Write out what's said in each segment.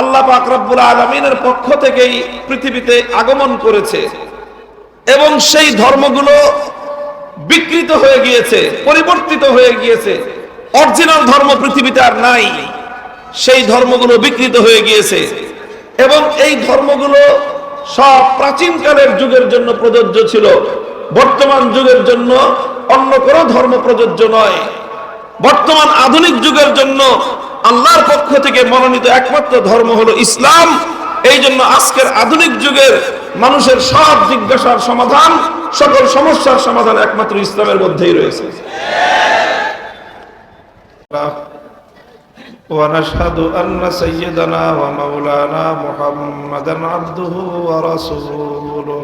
আল্লাহ পাক রব্বুল আলমিনের পক্ষ থেকেই পৃথিবীতে আগমন করেছে এবং সেই ধর্মগুলো বিকৃত হয়ে গিয়েছে, পরিবর্তিত হয়ে গিয়েছে। অরিজিনাল ধর্ম পৃথিবীতে আর নাই। সেই ধর্মগুলো বিকৃত হয়ে গিয়েছে এবং এই ধর্মগুলো সব প্রাচীনকালের যুগের জন্য প্রযোজ্য ছিল। বর্তমান যুগের জন্য অন্য কোনো ধর্ম প্রযোজ্য নয়। বর্তমান আধুনিক যুগের জন্য আল্লাহর পক্ষ থেকে মনোনীত একমাত্র ধর্ম হলো ইসলাম এই জন্য আজকের আধুনিক যুগের মানুষের সব জিজ্ঞাসার সমাধান সকল সমস্যার সমাধান একমাত্র ইসলামের মধ্যেই রয়েছে ونشهد أن سيدنا ومولانا محمدا عبده ورسوله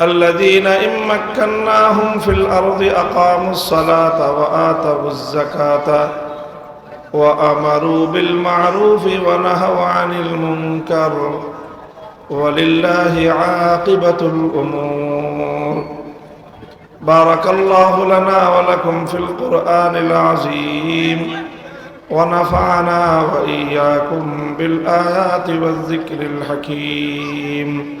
الذين إن مكناهم في الأرض أقاموا الصلاة وآتوا الزكاة وأمروا بالمعروف ونهوا عن المنكر ولله عاقبة الأمور بارك الله لنا ولكم في القرآن العظيم ونفعنا وإياكم بالآيات والذكر الحكيم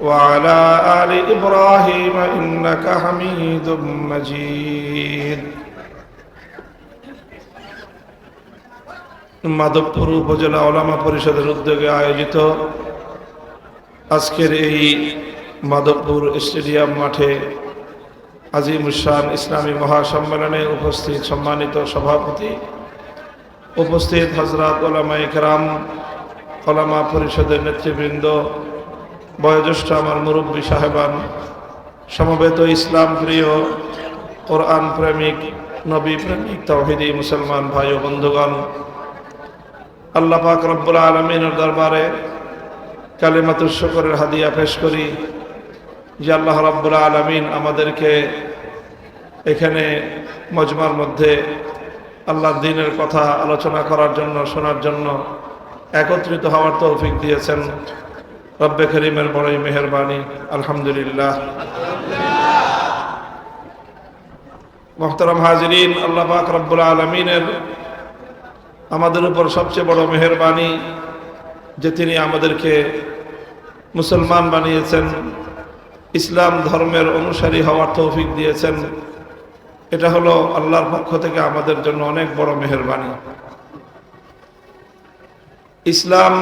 وعلى آل إبراهيم إنك حميد مجيد মাধবপুর উপজেলা ওলামা পরিষদের উদ্যোগে আয়োজিত আজকের এই মাধবপুর স্টেডিয়াম মাঠে আজিমুসান ইসলামী মহাসম্মেলনে উপস্থিত সম্মানিত সভাপতি উপস্থিত হজরত ওলামা ইকরাম ওলামা পরিষদের নেতৃবৃন্দ বয়োজ্যেষ্ঠ আমার মুরব্বী সাহেবান, সমবেত ইসলাম প্রিয় কোরআন প্রেমিক, নবী প্রেমিক, তৌহিদি মুসলমান ভাই ও বন্ধুগণ, আল্লাহ পাক রব্বুল আলমিনের দরবারে কালিমাতুর শকরের হাদিয়া পেশ করি যে আল্লাহ রাব্বুল আলমিন আমাদেরকে এখানে মজমার মধ্যে আল্লাহ দিনের কথা আলোচনা করার জন্য, শোনার জন্য একত্রিত হওয়ার তৌফিক দিয়েছেন। রব্বে করিমের বড়ই মেহরবানি, আলহামদুলিল্লাহ। মোহতারাম হাজরিন, আল্লাহ পাক রব্বুল আলমিনের আমাদের উপর সবচেয়ে বড় মেহরবানি, যে তিনি আমাদেরকে মুসলমান বানিয়েছেন, ইসলাম ধর্মের অনুসারী হওয়ার তৌফিক দিয়েছেন। এটা হলো আল্লাহর পক্ষ থেকে আমাদের জন্য অনেক বড় মেহরবানি। ইসলাম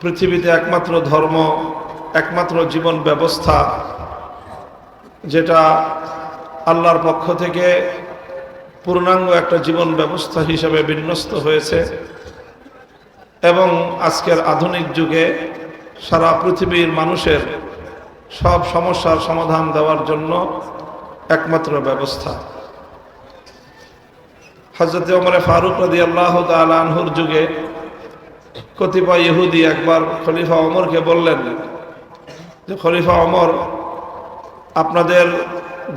পৃথিবীতে একমাত্র ধর্ম, একমাত্র জীবন ব্যবস্থা, যেটা আল্লাহর পক্ষ থেকে পূর্ণাঙ্গ একটা জীবন ব্যবস্থা হিসেবে বিন্যস্ত হয়েছে। এবং আজকের আধুনিক যুগে সারা পৃথিবীর মানুষের সব সমস্যার সমাধান দেওয়ার জন্য একমাত্র ব্যবস্থা। হজরত ওমরে ফারুক রদি আল্লাহ আনহুর যুগে কতিপয় ইহুদি একবার খলিফা অমরকে বললেন যে, খলিফা অমর আপনাদের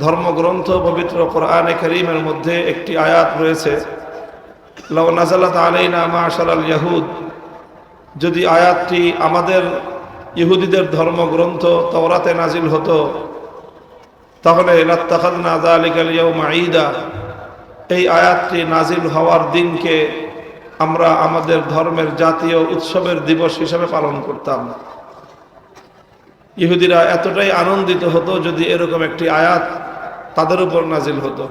ধর্মগ্রন্থ পবিত্র কোরআনে করিমের মধ্যে একটি আয়াত রয়েছে লও নাজালাত আলাইনা মাশাল আল ইয়াহুদ যদি আয়াতটি আমাদের ইহুদিদের ধর্মগ্রন্থ তওরাতে নাজিল হতো, তাহলে লাত্তাখাদনা যালিকাল ইয়াউমা ঈদা, এই আয়াতটি নাজিল হওয়ার দিনকে আমরা আমাদের ধর্মের জাতীয় উৎসবের দিবস হিসেবে পালন করতাম। ইহুদিরা এতটাই আনন্দিত হতো যদি এরকম একটি আয়াত তাদের উপর নাজিল হতো।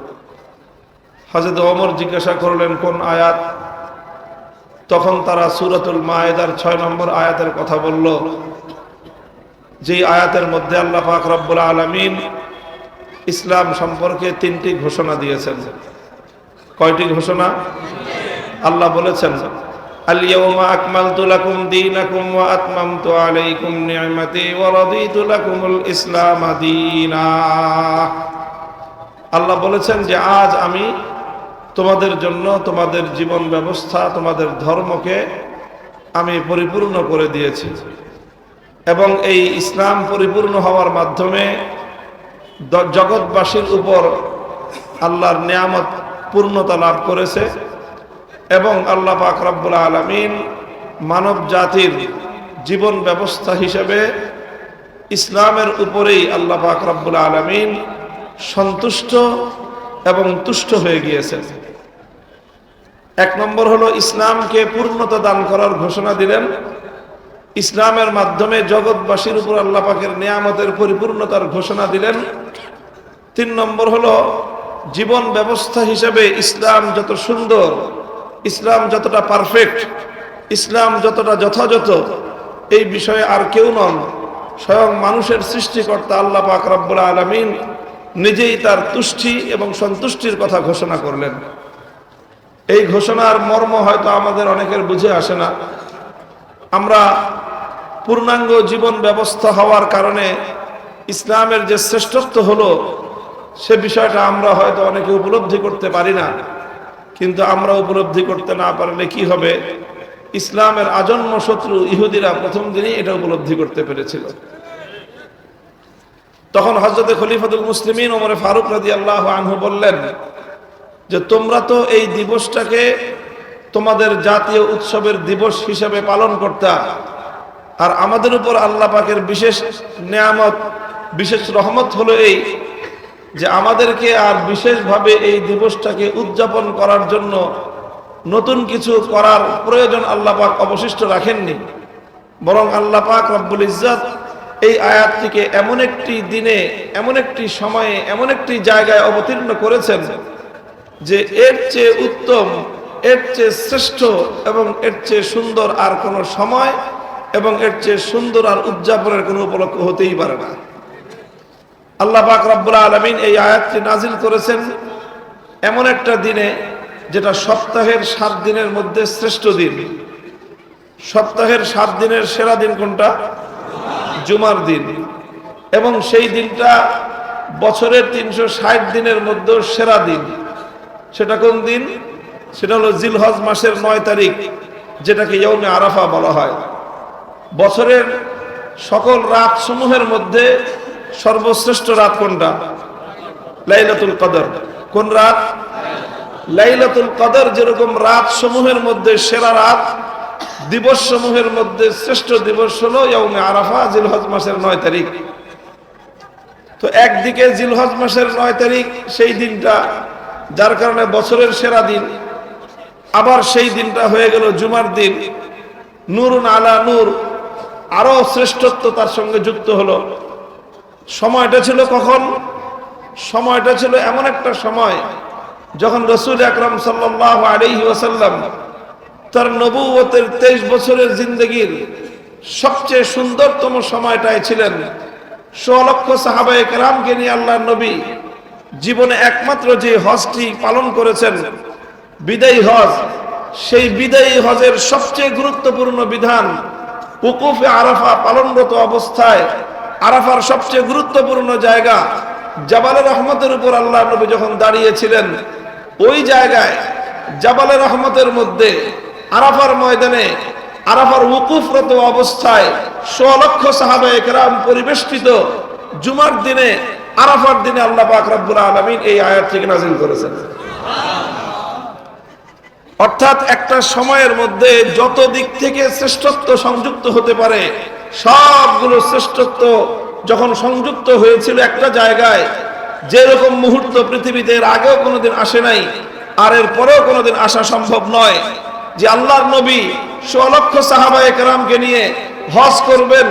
হাজরত অমর জিজ্ঞাসা করলেন, কোন আয়াত? তখন তারা সুরতুল মায়েদার ছয় নম্বর আয়াতের কথা বলল যেই আয়াতের মধ্যে আল্লাহ পাক রব্বুল আলমিন ইসলাম সম্পর্কে তিনটি ঘোষণা দিয়েছেন। কয়টি ঘোষণা? আল্লাহ বলেছেন ইসলাম আল্লাহ বলেছেন যে, আজ আমি তোমাদের জন্য তোমাদের জীবন ব্যবস্থা, তোমাদের ধর্মকে আমি পরিপূর্ণ করে দিয়েছি এবং এই ইসলাম পরিপূর্ণ হওয়ার মাধ্যমে জগৎবাসীর উপর আল্লাহর নিয়ামত পূর্ণতা লাভ করেছে। এবং আল্লাহ পাক রব্বুল আলমিন মানব জাতির জীবন ব্যবস্থা হিসেবে ইসলামের উপরেই আল্লাহ পাক রব্বুল আলমিন সন্তুষ্ট এবং তুষ্ট হয়ে গিয়েছেন। এক নম্বর হলো ইসলামকে পূর্ণতা দান করার ঘোষণা দিলেন। ইসলামের মাধ্যমে জগৎবাসীর উপর আল্লাহ পাকের নিয়ামতের পরিপূর্ণতার ঘোষণা দিলেন। তিন নম্বর হলো জীবন ব্যবস্থা হিসেবে ইসলাম যত সুন্দর ইসলাম যতটা পারফেক্ট ইসলাম যতটা যথাযথ, এই বিষয়ে আর কেউ নন। স্বয়ং মানুষের সৃষ্টিকর্তা আল্লাহ পাক রব্বুল আলমিন নিজেই তার তুষ্টি এবং সন্তুষ্টির কথা ঘোষণা করলেন। এই ঘোষণার মর্ম হয়তো আমাদের অনেকের বুঝে আসে না। আমরা পূর্ণাঙ্গ জীবন ব্যবস্থা হওয়ার কারণে ইসলামের যে শ্রেষ্ঠত্ব হলো, সে বিষয়টা আমরা হয়তো অনেকে উপলব্ধি করতে পারি না। কিন্তু আমরা উপলব্ধি করতে না পারলে কি হবে? ইসলামের আজন্ম শত্রু ইহুদিরা প্রথম দিনই এটা উপলব্ধি করতে পেরেছিল। তখন হজরতে খলিফাতুল মুসলিমিন ওমরে ফারুক রাজি আল্লাহ আনহু বললেন যে, তোমরা তো এই দিবসটাকে তোমাদের জাতীয় উৎসবের দিবস হিসেবে পালন করতা। আর আমাদের উপর আল্লাহ পাকের বিশেষ নেয়ামত, বিশেষ রহমত হলো এই যে আমাদেরকে আর বিশেষভাবে এই দিবসটাকে উদযাপন করার জন্য নতুন কিছু করার প্রয়োজন আল্লাহ পাক অবশিষ্ট রাখেননি। বরং আল্লাহ পাক রব্বুল ইজ্জত এই আয়াতটিকে এমন একটি দিনে, এমন একটি সময়ে, এমন একটি জায়গায় অবতীর্ণ করেছেন যে এর চেয়ে উত্তম, এর চেয়ে শ্রেষ্ঠ এবং এর চেয়ে সুন্দর আর কোনো সময় এবং এর চেয়ে সুন্দর আর উদযাপনের কোনো উপলক্ষ হতেই পারে না। আল্লাহ পাক রব্বুল আলমিন এই আয়াতটি নাজিল করেছেন এমন একটা দিনে যেটা সপ্তাহের সাত দিনের মধ্যে শ্রেষ্ঠ দিন। সপ্তাহের সাত দিনের সেরা দিন কোনটা? জুমার দিন। এবং সেই দিনটা বছরের তিনশো ষাট দিনের মধ্যে সেরা দিন। সেটা কোন দিন? সেটা হলো জিলহজ মাসের নয় তারিখ, যেটাকে ইয়মে আরাফা বলা হয়। বছরের সকল রাত সমূহের মধ্যে সর্বশ্রেষ্ঠ রাত কোনটা? লাইলাতুল কদর। কোন রাত? লাইলাতুল কদর যেরকম রাত সমূহের মধ্যে সেরা রাত, দিবস সমূহের মধ্যে শ্রেষ্ঠ দিবস হলো ইয়মে আরাফা, জিলহজ মাসের নয় তারিখ। তো একদিকে জিলহজ মাসের নয় তারিখ, সেই দিনটা, যার কারণে বছরের সেরা দিন। আবার সেই দিনটা হয়ে গেল জুমার দিন। নূরুন আলা নূর আরও শ্রেষ্ঠত্ব তার সঙ্গে যুক্ত হলো। সময়টা ছিল কখন? সময়টা ছিল এমন একটা সময় যখন রসুল আকরম সাল্লাহ আলহি ওয়াসাল্লাম তার নবুয়তের তেইশ বছরের জিন্দগির সবচেয়ে সুন্দরতম সময়টায় ছিলেন। লক্ষ সাহাবায়ে কেরামকে নিয়ে আল্লাহ নবী জীবনে একমাত্র যে হজটি পালন করেছেন, বিদায়ী হজ, সেই বিদায়ী হজের সবচেয়ে গুরুত্বপূর্ণ বিধান উকুফে আরাফা পালনরত অবস্থায় আরাফার সবচেয়ে গুরুত্বপূর্ণ জায়গা জাবালের রহমতের উপর আল্লাহ নবী যখন দাঁড়িয়েছিলেন, ওই জায়গায় জাবালের রহমতের মধ্যে আরাফার ময়দানে, আরাফার উকুফরত অবস্থায় লক্ষ সাহাবা একরাম পরিবেষ্টিত জুমার দিনে, আরাফার দিনে আল্লাহ পাক রব্বুল আলামিন এই আয়াত থেকে নাজিল করেছেন। অর্থাৎ একটা সময়ের মধ্যে যত দিক থেকে শ্রেষ্ঠত্ব সংযুক্ত হতে পারে সবগুলো শ্রেষ্ঠত্ব যখন সংযুক্ত হয়েছিল একটা জায়গায়, যেরকম মুহূর্ত পৃথিবীতে এর আগেও কোনোদিন আসে নাই, আর এর পরেও কোনোদিন আসা সম্ভব নয়, যে আল্লাহর নবী সোলক্ষ সাহাবায়ে কেরামকে নিয়ে হজ করবেন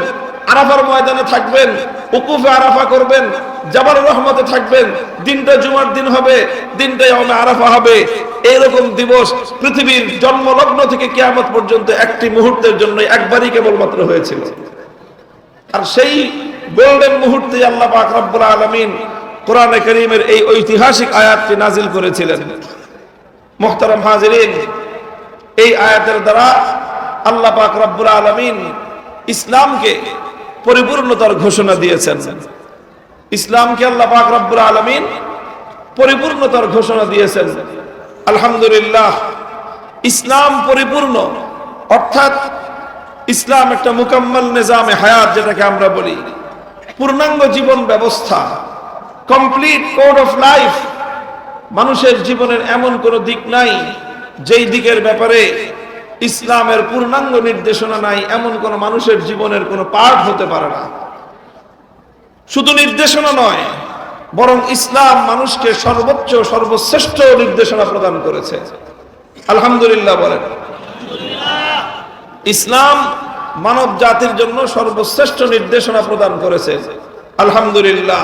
আরাফার ময়দানে থাকবেন, উকুফে আরাফা করবেন জাবার রহমতে থাকবেন, দিনটা জুমার দিন হবে, দিনটা ইয়মে আরাফা হবে। এরকম দিবস পৃথিবীর জন্মলগ্ন থেকে কেয়ামত পর্যন্ত একটি মুহূর্তের জন্য একবারই কেবলমাত্র হয়েছিল আর সেই গোল্ডেন মুহূর্তে আল্লাহ পাক রব্বুল আলামিন কোরআনে করিমের এই ঐতিহাসিক আয়াতটি নাজিল করেছিলেন। মোহতারাম হাজিরিন, এই আয়াতের দ্বারা আল্লাহ পাক রব্বুল আলামিন ইসলামকে পরিপূর্ণতার ঘোষণা দিয়েছেন। ইসলামকে আল্লাহ পাক রব্বুল আলামিন পরিপূর্ণতার ঘোষণা দিয়েছেন। আলহামদুলিল্লাহ, ইসলাম পরিপূর্ণ। অর্থাৎ ইসলাম একটা মুকাম্মল নিজামে হায়াত, যেটাকে আমরা বলি। পূর্ণাঙ্গ জীবন ব্যবস্থা, কমপ্লিট কোড অফ লাইফ। মানুষের জীবনের এমন কোন দিক নাই, যেই দিকের ব্যাপারে ইসলামের পূর্ণাঙ্গ নির্দেশনা নাই, এমন কোন মানুষের জীবনের কোনো পার্ট হতে পারে না। শুধু নির্দেশনা নয়, বরং ইসলাম মানুষকে সর্বোচ্চ, সর্বশ্রেষ্ঠ নির্দেশনা প্রদান করেছে। আলহামদুলিল্লাহ বলেন। ইসলাম মানব জাতির জন্য সর্বশ্রেষ্ঠ নির্দেশনা প্রদান করেছে। আলহামদুলিল্লাহ।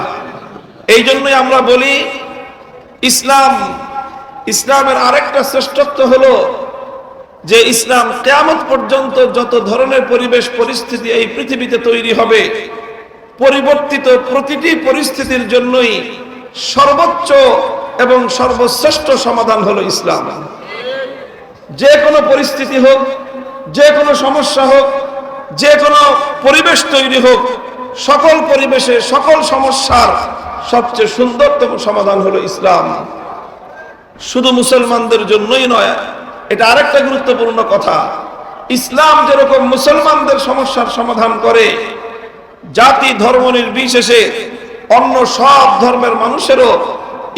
এই জন্যই আমরা বলি, ইসলাম, ইসলামের আরেকটা শ্রেষ্ঠত্ব হলো যে ইসলাম কেয়ামত পর্যন্ত যত ধরনের পরিবেশ, পরিস্থিতি এই পৃথিবীতে তৈরি হবে, পরিবর্তিত প্রতিটি পরিস্থিতির জন্যই সর্বোচ্চ এবং সর্বশ্রেষ্ঠ সমাধান হলো ইসলাম। যে কোনো পরিস্থিতি হোক, যে কোনো সমস্যা হোক, যে কোনো পরিবেশ তৈরি হোক, সকল পরিবেশে সকল সমস্যার সবচেয়ে সুন্দরতম সমাধান হলো ইসলাম। শুধু মুসলমানদের জন্যই নয় এটা আরেকটা গুরুত্বপূর্ণ কথা। ইসলাম যেরকম মুসলমানদের সমস্যার সমাধান করে, জাতি ধর্ম নির্বিশেষে অন্য সব ধর্মের মানুষেরও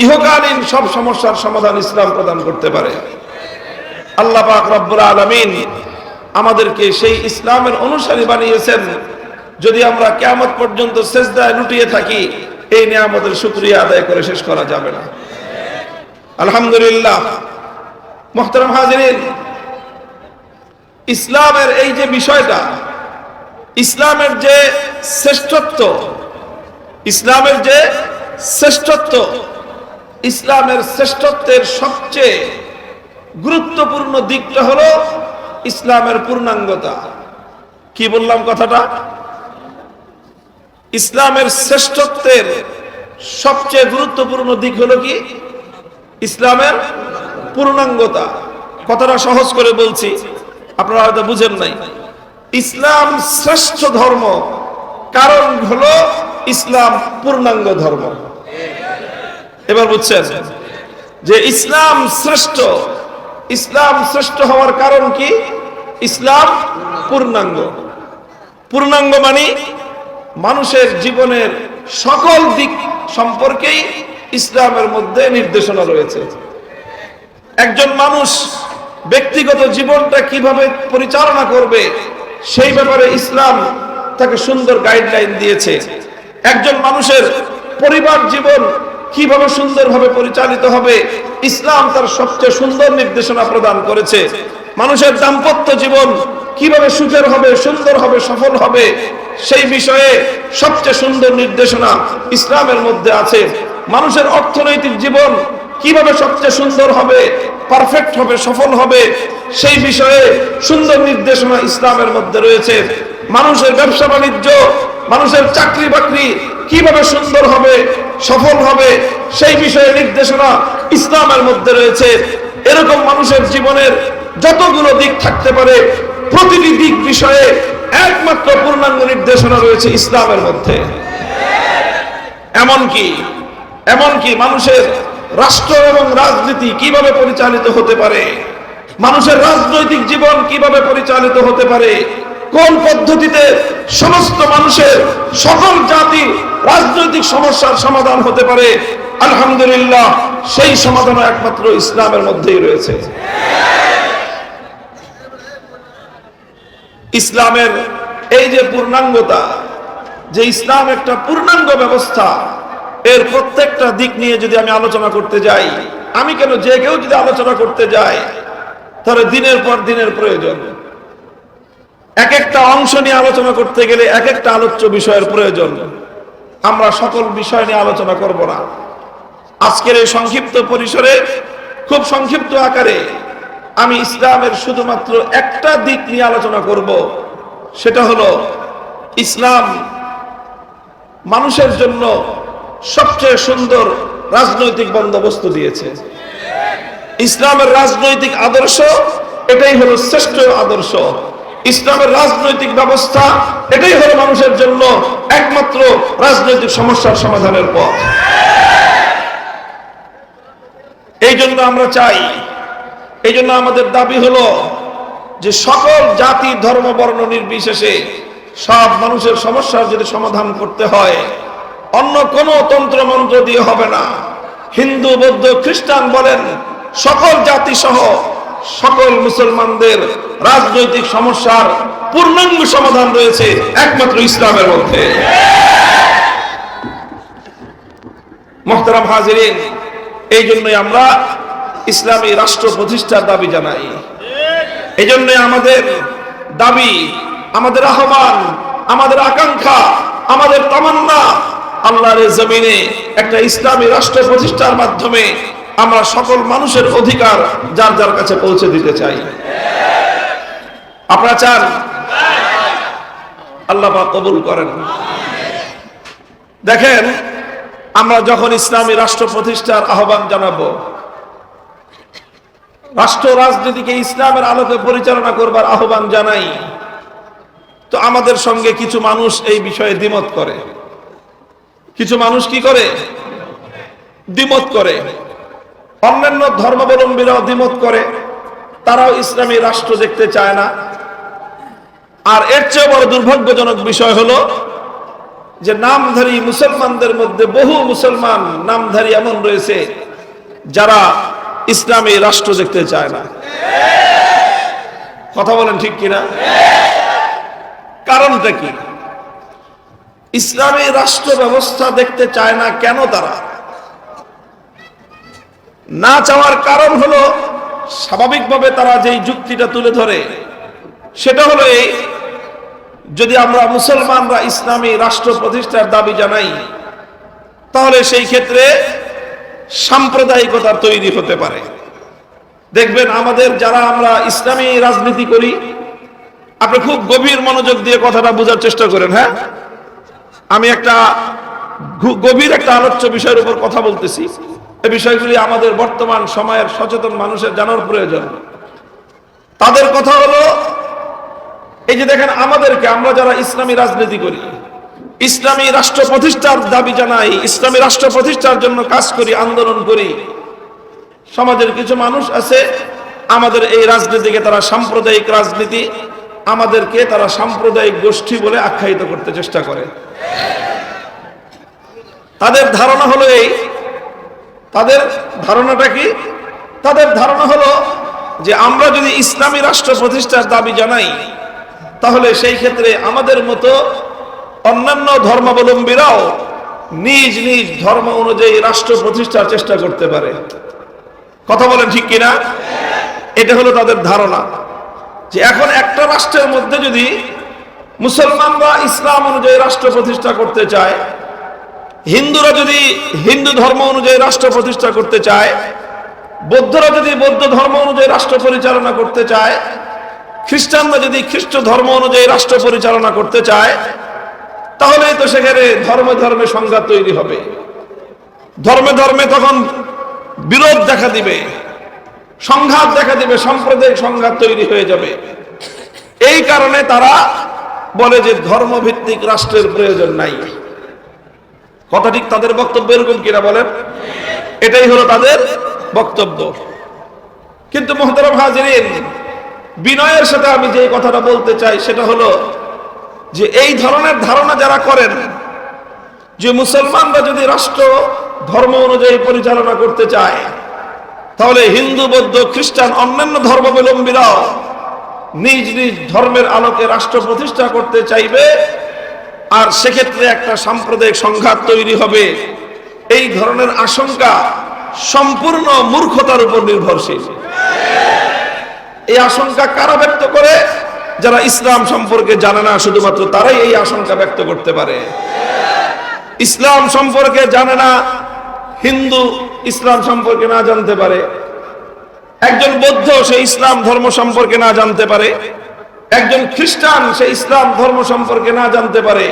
ইহকালীন সব সমস্যার সমাধান ইসলাম প্রদান করতে পারে। আল্লাহ পাক রব্বুল আলামিন আমাদেরকে সেই ইসলামের অনুসারী বানিয়েছেন। যদি আমরা কেয়ামত পর্যন্ত সেজদায় লুটিয়ে থাকি, এই নিয়ামতের শুকরিয়া আদায় করে শেষ করা যাবে না। আলহামদুলিল্লাহ মোহতারাম হাজিরিন, ইসলামের এই যে বিষয়টা, ইসলামের যে শ্রেষ্ঠত্ব, ইসলামের যে শ্রেষ্ঠত্ব, ইসলামের শ্রেষ্ঠত্বের সবচেয়ে গুরুত্বপূর্ণ দিকটা হলো ইসলামের পূর্ণাঙ্গতা। কি বললাম কথাটা? ইসলামের শ্রেষ্ঠত্বের সবচেয়ে গুরুত্বপূর্ণ দিক হলো কি? ইসলামের পূর্ণাঙ্গতা। কথাটা সহজ করে বলছি, আপনারা হয়তো বুঝেন নাই। ইসলাম শ্রেষ্ঠ ধর্ম, কারণ হলো ইসলাম পূর্ণাঙ্গ ধর্ম। এবার বুঝছেন যে ইসলাম শ্রেষ্ঠ ইসলাম শ্রেষ্ঠ হওয়ার কারণ কি? ইসলাম পূর্ণাঙ্গ। পূর্ণাঙ্গ মানে মানুষের জীবনের সকল দিক সম্পর্কেই ইসলামের মধ্যে নির্দেশনা রয়েছে। একজন মানুষ ব্যক্তিগত জীবনটা কীভাবে পরিচালনা করবে, সেই ব্যাপারে ইসলাম তাকে সুন্দর গাইডলাইন দিয়েছে। একজন মানুষের পরিবার জীবন কীভাবে সুন্দরভাবে পরিচালিত হবে, ইসলাম তার সবচেয়ে সুন্দর নির্দেশনা প্রদান করেছে। মানুষের দাম্পত্য জীবন কীভাবে সুখের হবে, সুন্দর হবে, সফল হবে, সেই বিষয়ে সবচেয়ে সুন্দর নির্দেশনা ইসলামের মধ্যে আছে। মানুষের অর্থনৈতিক জীবন কীভাবে সবচেয়ে সুন্দর হবে পারফেক্ট হবে, সফল হবে, সেই বিষয়ে সুন্দর নির্দেশনা ইসলামের মধ্যে রয়েছে। মানুষের ব্যবসা বাণিজ্য, মানুষের চাকরি বাকরি কীভাবে সুন্দর হবে, সফল হবে, সেই বিষয়ে নির্দেশনা ইসলামের মধ্যে রয়েছে। এরকম মানুষের জীবনের যতগুলো দিক থাকতে পারে, প্রতিটি দিক বিষয়ে একমাত্র পূর্ণাঙ্গ নির্দেশনা রয়েছে ইসলামের মধ্যে। এমনকি এমনকি মানুষের রাষ্ট্র এবং রাজনীতি কীভাবে পরিচালিত হতে পারে? মানুষের রাজনৈতিক জীবন কীভাবে পরিচালিত হতে পারে? কোন পদ্ধতিতে সমস্ত মানুষের সকল জাতির রাজনৈতিক সমস্যার সমাধান হতে পারে? আলহামদুলিল্লাহ, সেই সমাধান একমাত্র ইসলামের মধ্যেই রয়েছে। ইসলামের এই যে পূর্ণাঙ্গতা, যে ইসলাম একটা পূর্ণাঙ্গ ব্যবস্থা এর প্রত্যেকটা দিক নিয়ে যদি আমি আলোচনা করতে যাই, আমি কেন যে কেউ যদি আলোচনা করতে যাই, তাহলে দিনের পর দিনের প্রয়োজন। এক একটা অংশ নিয়ে আলোচনা করতে গেলে এক একটা আলোচ্য বিষয়ের প্রয়োজন। আমরা সকল বিষয় নিয়ে আলোচনা করব না। আজকের এই সংক্ষিপ্ত পরিসরে, খুব সংক্ষিপ্ত আকারে আমি ইসলামের শুধুমাত্র একটা দিক নিয়ে আলোচনা করব। সেটা হলো, ইসলাম মানুষের জন্য সবচেয়ে সুন্দর রাজনৈতিক বন্দোবস্ত দিয়েছে। ইসলামের রাজনৈতিক আদর্শ, এটাই হলো শ্রেষ্ঠ আদর্শ। ইসলামের রাজনৈতিক ব্যবস্থা, এটাই হলো মানুষের জন্য একমাত্র রাজনৈতিক সমস্যার সমাধানের পথ। এই জন্য আমরা চাই, এই জন্য আমাদের দাবি হলো যে সকল জাতি, ধর্ম, বর্ণ নির্বিশেষে সব মানুষের সমস্যার যদি সমাধান করতে হয় অন্য কোনো তন্ত্র মন্ত্র দিয়ে হবে না। হিন্দু, বৌদ্ধ, খ্রিস্টান বলেন, সকল জাতি সহ সকল মুসলমানদের রাজনৈতিক সমস্যার পূর্ণাঙ্গ সমাধান রয়েছে একমাত্র ইসলামের মধ্যে। মোহতারাম হাজিরিন, এই জন্যই আমরা ইসলামী রাষ্ট্র প্রতিষ্ঠার দাবি জানাই। এই জন্যই আমাদের দাবি, আমাদের আহ্বান, আমাদের আকাঙ্ক্ষা, আমাদের তামান্না আল্লাহর জমিনে একটা ইসলামী রাষ্ট্র প্রতিষ্ঠার মাধ্যমে আমরা সকল মানুষের অধিকার যার যার কাছে পৌঁছে দিতে চাই। আপনারা চান? আল্লাহ কবুল করেন। দেখেন, আমরা যখন ইসলামী রাষ্ট্র প্রতিষ্ঠার আহ্বান জানাব, রাষ্ট্র রাজনীতিকে ইসলামের আলোকে পরিচালনা করবার আহ্বান জানাই, তো আমাদের সঙ্গে কিছু মানুষ এই বিষয়ে দ্বিমত করে। কিছু মানুষ কি করে? দ্বিমত করে। অন্যান্য ধর্মাবলম্বীরাও দ্বিমত করে। তারাও ইসলামী রাষ্ট্র দেখতে চায় না। আর এর চেয়ে বড় দুর্ভাগ্যজনক বিষয় হলো যে নামধারী মুসলমানদের মধ্যে বহু মুসলমান নামধারী এমন রয়েছে যারা ইসলামী রাষ্ট্র দেখতে চায় না। কথা বলেন ঠিক কিনা? কারণটা কি? ইসলামী রাষ্ট্র ব্যবস্থা দেখতে চায় না কেন তারা? না চাওয়ার কারণ হলো স্বাভাবিকভাবে তারা যেই যুক্তিটা তুলে ধরে, সেটা হলো এই, যদি আমরা মুসলমানরা ইসলামী রাষ্ট্র প্রতিষ্ঠার দাবি জানাই, তাহলে সেই ক্ষেত্রে সাম্প্রদায়িকতা তৈরি হতে পারে। দেখবেন আমাদের যারা আমরা ইসলামী রাজনীতি করি, আপনি খুব গভীর মনোযোগ দিয়ে কথাটা বোঝার চেষ্টা করেন হ্যাঁ? আমি একটা গভীর একটা আলোচ্য বিষয়ের উপর কথা বলতেছি। এই বিষয়গুলি আমাদের বর্তমান সময়ের সচেতন মানুষের জানার প্রয়োজন। তাদের কথা হলো, এই যে দেখেন আমাদেরকে আমরা যারা ইসলামী রাজনীতি করি, ইসলামী রাষ্ট্র প্রতিষ্ঠার দাবি জানাই, ইসলামী রাষ্ট্র প্রতিষ্ঠার জন্য কাজ করি, আন্দোলন করি, সমাজের কিছু মানুষ আছে, আমাদের এই রাজনীতিকে তারা সাম্প্রদায়িক রাজনীতি আমাদেরকে তারা সাম্প্রদায়িক গোষ্ঠী বলে আখ্যায়িত করতে চেষ্টা করে। তাদের ধারণা হলো এই, তাদের ধারণাটা কি? তাদের ধারণা হলো যে আমরা যদি ইসলামী রাষ্ট্র প্রতিষ্ঠার দাবি জানাই, তাহলে সেই ক্ষেত্রে আমাদের মতো অন্যান্য ধর্মাবলম্বীরাও নিজ নিজ ধর্ম অনুযায়ী রাষ্ট্র প্রতিষ্ঠার চেষ্টা করতে পারে। কথা বলেন ঠিক কিনা? এটা হলো তাদের ধারণা। যে এখন একটা রাষ্ট্রের মধ্যে যদি মুসলমানরা ইসলাম অনুযায়ী রাষ্ট্র প্রতিষ্ঠা করতে চায়, হিন্দুরা যদি হিন্দু ধর্ম অনুযায়ী রাষ্ট্র প্রতিষ্ঠা করতে চায়, বৌদ্ধরা যদি বৌদ্ধ ধর্ম অনুযায়ী রাষ্ট্র পরিচালনা করতে চায়, খ্রিস্টানরা যদি খ্রিস্ট ধর্ম অনুযায়ী রাষ্ট্র পরিচালনা করতে চায়, তাহলেই তো সেখানে ধর্মে ধর্মে সংঘাত তৈরি হবে। ধর্মে ধর্মে তখন বিরোধ দেখা দিবে। সংঘাত দেখা দিবে, সাম্প্রদায়িক সংঘাত তৈরি হয়ে যাবে। এই কারণে তারা বলে যে ধর্মভিত্তিক রাষ্ট্রের প্রয়োজন নাই। কথা ঠিক তাদের বক্তব্য এরকম কিনা বলেন? এটাই হলো তাদের বক্তব্য। কিন্তু মোহতারাম হাজিরিন, বিনয়ের সাথে আমি যে কথাটা বলতে চাই, সেটা হলো যে এই ধরনের ধারণা যারা করেন, যে মুসলমানরা যদি রাষ্ট্র, ধর্ম অনুযায়ী পরিচালনা করতে চায় তাহলে হিন্দু, বৌদ্ধ, খ্রিস্টান, অন্যান্য ধর্মাবলম্বীরাও নিজ নিজ ধর্মের আলোকে রাষ্ট্র প্রতিষ্ঠা করতে চাইবে, আর সেক্ষেত্রে একটা সাম্প্রদায়িক সংঘাত তৈরি হবে। এই ধরনের আশঙ্কা সম্পূর্ণ মূর্খতার উপর নির্ভরশীল। এই আশঙ্কা কারা ব্যক্ত করে? যারা ইসলাম সম্পর্কে জানে না, শুধুমাত্র তারাই এই আশঙ্কা ব্যক্ত করতে পারে। ইসলাম সম্পর্কে জানে না হিন্দু ইসলাম সম্পর্কে না জানতে পারে, একজন বৌদ্ধ সে ইসলাম ধর্ম সম্পর্কে না জানতে পারে, একজন খ্রিস্টান সে ইসলাম ধর্ম সম্পর্কে না জানতে পারে,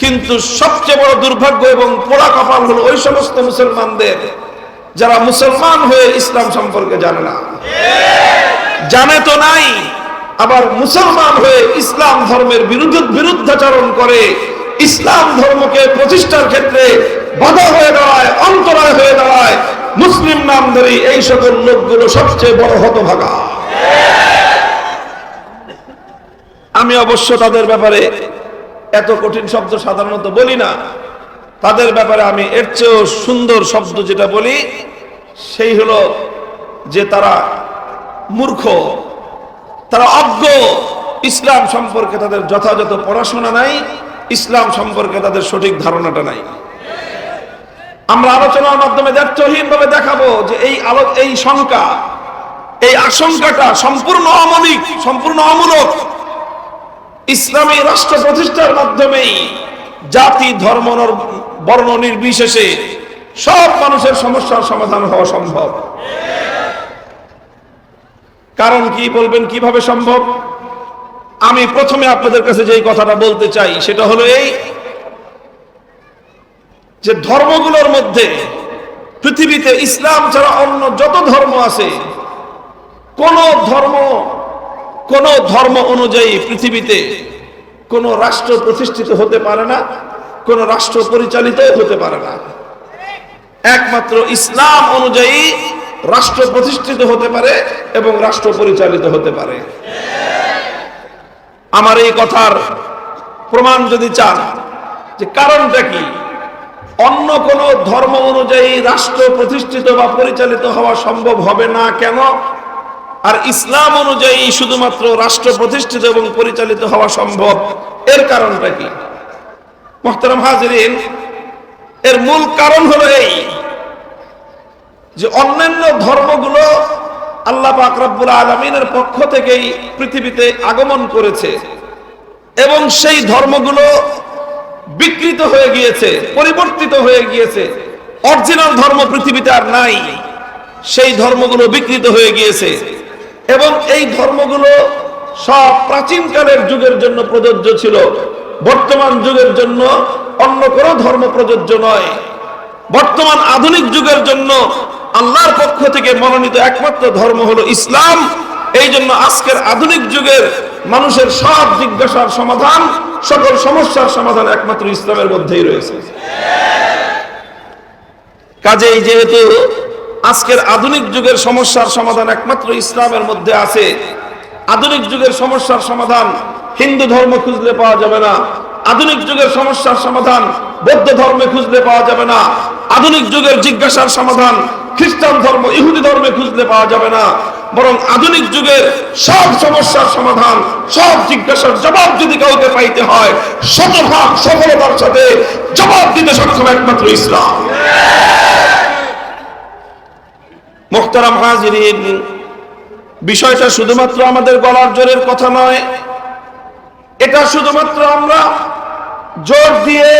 কিন্তু সবচেয়ে বড় দুর্ভাগ্য এবং পোড়া কপাল হলো ওই সমস্ত মুসলমানদের যারা মুসলমান হয়ে ইসলাম সম্পর্কে জানে না। জানে তো নাই, আবার মুসলমান হয়ে ইসলাম ধর্মের বিরুদ্ধে বিরুদ্ধাচরণ করে ইসলাম ধর্মকে প্রতিষ্ঠার ক্ষেত্রে বাধা হয়ে দাঁড়ায় অন্তরায় হয়ে দাঁড়ায়। মুসলিম নামধারী এই সকল লোকগুলো সবচেয়ে বড় হতভাগা। আমি অবশ্য তাদের ব্যাপারে এত কঠিন শব্দ সাধারণত বলি না। তাদের ব্যাপারে আমি এর চেয়েও সুন্দর শব্দ যেটা বলি, সেই হলো যে তারা মূর্খ, তারা অজ্ঞ। ইসলাম সম্পর্কে তাদের যথাযথ পড়াশোনা নাই, ইসলাম সম্পর্কে তাদের সঠিক ধারণাটা নাই। আমরা আলোচনার মাধ্যমে দ্ব্যর্থহীন ভাবে দেখাবো যে এই আলো, এই শঙ্কা, এই আশঙ্কাটা সম্পূর্ণ অমৌলিক, সম্পূর্ণ অমূলক। ইসলামী রাষ্ট্র প্রতিষ্ঠার মাধ্যমেই জাতি, ধর্ম বর্ণ নির্বিশেষে সব মানুষের সমস্যার সমাধান হওয়া সম্ভব। কারণ কি বলবেন, কীভাবে সম্ভব? আমি প্রথমে আপনাদের কাছে যেই কথাটা বলতে চাই, সেটা হলো এই যে ধর্মগুলোর মধ্যে পৃথিবীতে ইসলাম ছাড়া অন্য যত ধর্ম আছে, কোন ধর্ম কোন ধর্ম অনুযায়ী পৃথিবীতে কোন রাষ্ট্র প্রতিষ্ঠিত হতে পারে না, কোন রাষ্ট্র পরিচালিত হতে পারে না। একমাত্র ইসলাম অনুযায়ী রাষ্ট্র প্রতিষ্ঠিত হতে পারে এবং রাষ্ট্র পরিচালিত হতে পারে। আমার এই কথার প্রমাণ যদি চান, যে কারণটা কি? অন্য কোন ধর্ম অনুযায়ী রাষ্ট্র প্রতিষ্ঠিত বা পরিচালিত হওয়া সম্ভব হবে না কেন? আর ইসলাম অনুযায়ী শুধুমাত্র রাষ্ট্র প্রতিষ্ঠিত এবং পরিচালিত হওয়া সম্ভব। এর কারণটা কি? মোহতারাম হাজরিন, এর মূল কারণ হলো এই যে অন্যান্য ধর্মগুলো আল্লাহ পাক রব্বুল আলমিনের পক্ষ থেকেই পৃথিবীতে আগমন করেছে এবং সেই ধর্মগুলো বিকৃত হয়ে গিয়েছে, পরিবর্তিত হয়ে গিয়েছে। অরিজিনাল ধর্ম পৃথিবীতে আর নাই। সেই ধর্মগুলো বিকৃত হয়ে গিয়েছে। এবং এই ধর্মগুলো সব প্রাচীনকালের যুগের জন্য প্রযোজ্য ছিল। বর্তমান যুগের জন্য অন্য কোনো ধর্ম প্রযোজ্য নয়। বর্তমান আধুনিক যুগের জন্য আল্লাহর পক্ষ থেকে মনোনীত একমাত্র ধর্ম হলো ইসলাম। এই জন্য আজকের আধুনিক যুগের মানুষের সব জিজ্ঞাসার সমাধান সকল সমস্যার সমাধান একমাত্র ইসলামের মধ্যেই রয়েছে। কাজেই যেহেতু আজকের আধুনিক যুগের সমস্যার সমাধান একমাত্র ইসলামের মধ্যে আছে, আধুনিক যুগের সমস্যার সমাধান হিন্দু ধর্ম খুঁজলে পাওয়া যাবে না, আধুনিক যুগের সমস্যার সমাধান বৌদ্ধ ধর্মে খুঁজলে পাওয়া যাবে না, আধুনিক যুগের জিজ্ঞাসার সমাধান খ্রিস্টান ধর্ম, ইহুদি ধর্মে খুঁজলে পাওয়া যাবে না বরং আধুনিক যুগের সব সমস্যার সমাধান, সব জিজ্ঞাসার জবাব যদি কাউকে পাইতে হয়, শতভাগ সফলতার সাথে জবাব দিতে সক্ষম একমাত্র ইসলাম। মোখতারাম হাজিরিন, বিষয়টা শুধুমাত্র আমাদের গলার জোরের কথা নয়, এটা শুধুমাত্র আমরা জোর দিয়ে,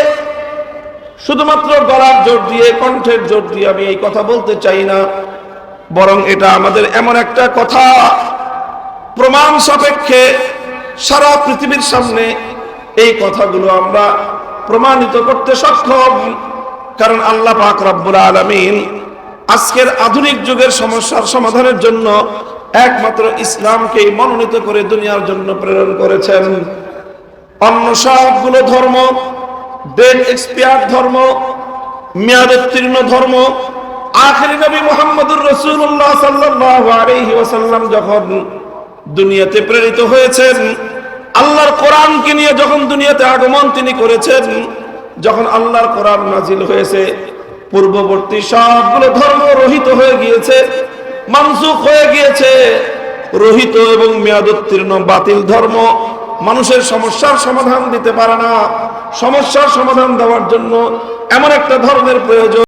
শুধুমাত্র গলার জোর দিয়ে, কণ্ঠের জোর দিয়ে আমি এই কথা বলতে চাই না। বরং এটা আমাদের এমন একটা কথা। প্রমাণ সাপেক্ষে সারা পৃথিবীর সামনে এই কথাগুলো আমরা প্রমাণিত করতে সক্ষম। কারণ আল্লাহ পাক রব্বুল আলামিন আজকের আধুনিক যুগের সমস্যার সমাধানের জন্য একমাত্র ইসলামকেই মনোনীত করে দুনিয়ার জন্য প্রেরণ করেছেন। অন্য সবগুলো ধর্ম ডেট এক্সপিয়ার ধর্ম মেয়াদোত্তীর্ণ ধর্ম আখেরি নবী মোহাম্মদুর রসুল্লাহ সাল্লাল্লাহু আলাইহি ওয়াসাল্লাম যখন দুনিয়াতে প্রেরিত হয়েছেন, আল্লাহর কোরআনকে নিয়ে যখন দুনিয়াতে আগমন তিনি করেছেন, যখন আল্লাহর কোরআন নাজিল হয়েছে, পূর্ববর্তী সবগুলো ধর্ম রহিত হয়ে গিয়েছে, মানসুখ হয়ে গিয়েছে। রহিত এবং মেয়াদোত্তীর্ণ বাতিল ধর্ম মানুষের সমস্যার সমাধান দিতে পারে না। সমস্যার সমাধান দেওয়ার জন্য এমন একটা ধর্মের প্রয়োজন।